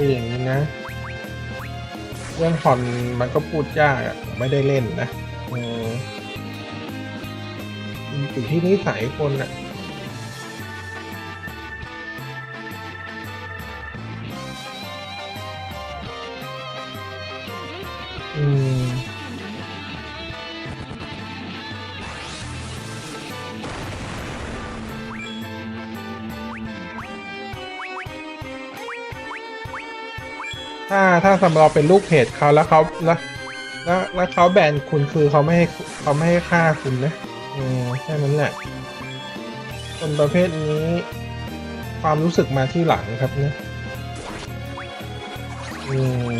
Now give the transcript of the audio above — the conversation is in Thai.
คืออย่างนี้นะ เรื่องผ่อนมันก็พูดยากอะผมไม่ได้เล่นนะอืมอยู่ที่นิสัยคนอะอืม ถ้าถ้าสำหรับเป็นลูกเพจเขาแล้วเขาแล้วแล้วแล้วเขาแบนคุณคือเขาไม่ให้เขาไม่ให้ค่าคุณนะอืมแค่นั้นแหละคนประเภทนี้ ความรู้สึกมาที่หลังครับเนี่ยอืม